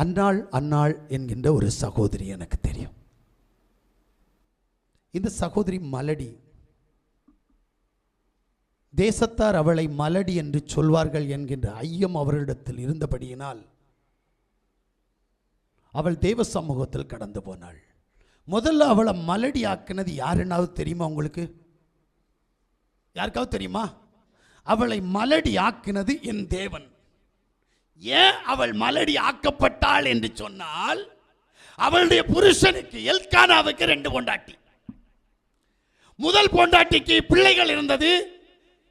அன்னாள் அன்னாள் என்கின்ற ஒரு சகோதரி எனக்கு தெரியும். இந்த சகோதரி மலடி. தேசத்தார் அவளை மலடி என்று சொல்வார்கள் என்கின்ற ஐயம் அவர்களிடத்தில் இருந்தபடியினால் அவள் தேவ சமூகத்தில் கடந்து போனாள். முதல்ல அவளை மலடி ஆக்கினது யாருன்னாவது தெரியுமா உங்களுக்கு? யாருக்காவது தெரியுமா? அவளை மலடி ஆக்கினது என் தேவன். ஏன் அவள் மலடி ஆக்கப்பட்டாள் என்று சொன்னால் அவளுடைய புருஷனுக்கு எல்கானாவுக்கு ரெண்டு பொண்டாட்டி. முதல் பொண்டாட்டிக்கு பிள்ளைகள் இருந்தது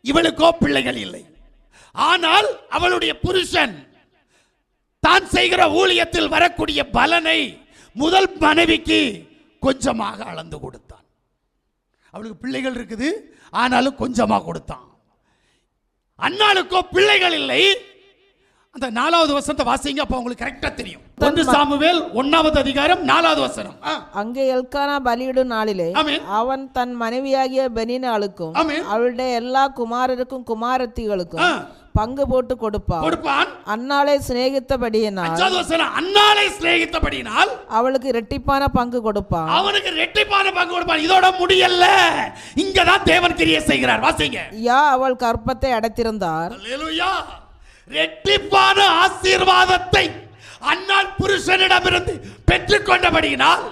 இவளுக்கோ பிள்ளைகள் இல்லை. ஆனால் அவளுடைய புருஷன் தான் செய்கிற ஊழியத்தில் வரக்கூடிய பலனை முதல் மனைவிக்கு கொஞ்சமாக அளந்து கொடுத்தான். அவளுக்கு பிள்ளைகள் இருக்குது ஆனாலும் கொஞ்சமாக கொடுத்தான். அண்ணாளுக்கோ பிள்ளைகள் இல்லை அந்த நாலாவது வசனத்தை வாசிங்க அப்ப உங்களுக்கு கரெக்டா தெரியும். ஒன்று சாமுவேல் ஒன்னாவது அதிகாரம் நாலாவது வசனம். அங்கே எல்கானா பலியிடும் நாளிலே. அவன் தன் மனைவியாகிய பெனினாளுக்கும். அவளுடைய எல்லா குமாரருக்கும் குமாரத்திகளுக்கும். பங்கு போட்டு கொடுப்பான். கொடுப்பான். அன்னாளை சிநேகித்தபடியினால் அன்னாலை சிநேகித்தபடினால் அவளுக்கு இரட்டிப்பான பங்கு கொடுப்பான். அவனுக்கு ரெட்டிப்பான பங்கு கொடுப்பான். இதோட முடியல இங்கதான் தேவன் கிரியை செய்கிறார். வாசிங்க. யா அவள் கற்பத்தை அடைத்திருந்தார். ரெட்டிப்பான ஆசீர்வாதத்தை அண்ணான் புருஷனிடமிருந்து பெற்றுக்கொண்டபடியினால்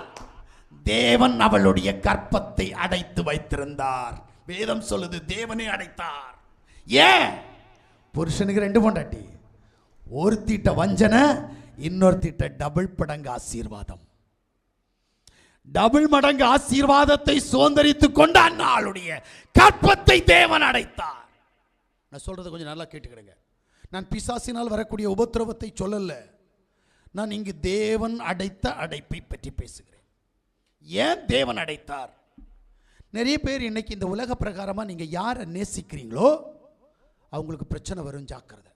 தேவன் அவளுடைய கற்பத்தை அடைத்து வைத்திருந்தார். வேதம் சொல்லுது தேவனே அடைத்தார். ஏன்? புருஷனுக்கு ரெண்டு பொண்டாட்டி. ஒரு தீட்ட வஞ்சனை இன்னொருத்திட்ட டபுள் படங்கு ஆசீர்வாதம். டபுள் மடங்கு ஆசீர்வாதத்தை சுதந்திரித்துக் கொண்ட அண்ணாளுடைய கற்பத்தை தேவன் அடைத்தார். நான் சொல்றது கொஞ்சம் நல்லா கேட்டுக்கிடுங்க. நான் பிசாசினால் வரக்கூடிய உபத்திரவத்தை சொல்லலை. நான் இங்கு தேவன் அடைத்த அடைப்பை பற்றி பேசுகிறேன். ஏன் தேவன் அடைத்தார்? நிறைய பேர் இன்னைக்கு இந்த உலக பிரகாரமாக நீங்கள் யாரை நேசிக்கிறீங்களோ அவங்களுக்கு பிரச்சனை வரும் ஜாக்கிரதை.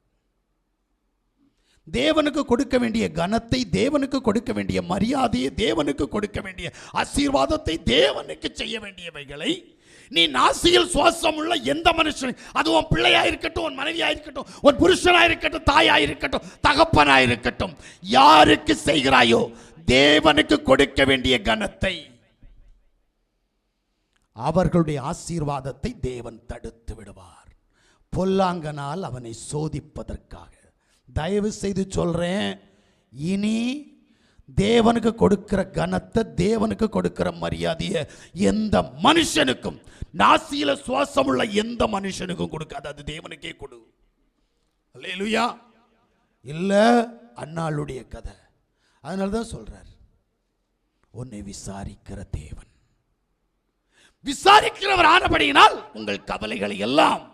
தேவனுக்கு கொடுக்க வேண்டிய கனத்தை தேவனுக்கு கொடுக்க வேண்டிய மரியாதையை தேவனுக்கு கொடுக்க வேண்டிய ஆசீர்வாதத்தை தேவனுக்கு செய்ய வேண்டியவைகளை நீ நாசியில் சுவாசம் உள்ள எந்த மனுஷன் அது உன் பிள்ளையா இருக்கட்டும் உன் மனைவியா இருக்கட்டும் உன் புருஷனா இருக்கட்டும் தாயா இருக்கட்டும் தகப்பனா இருக்கட்டும் யாருக்கு செய்கிறாயோ தேவனுக்கு கொடுக்க வேண்டிய கனத்தை. அவர்களுடைய ஆசீர்வாதத்தை தேவன் தடுத்து விடுவார். பொல்லாங்கனால் அவனை சோதிப்பதற்காக. தயவு செய்து சொல்றேன் இனி தேவனுக்கு கொடுக்கிற கனத்தை தேவனுக்கு கொடுக்கிற மரியாதையை எந்த மனுஷனுக்கும் நாசியில சுவாசம் உள்ள எந்த மனுஷனுக்கும் கொடுக்காது. அது தேவனுக்கே கொடு. இல்லையா இல்லை அண்ணாளுடைய கதை. அதனால தான் சொல்றார் உன்னை விசாரிக்கிற தேவன். விசாரிக்கிறவர் ஆனபடியினால் உங்கள் கவலைகளை எல்லாம்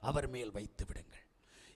அவர் மேல் வைத்து விடுங்கள்.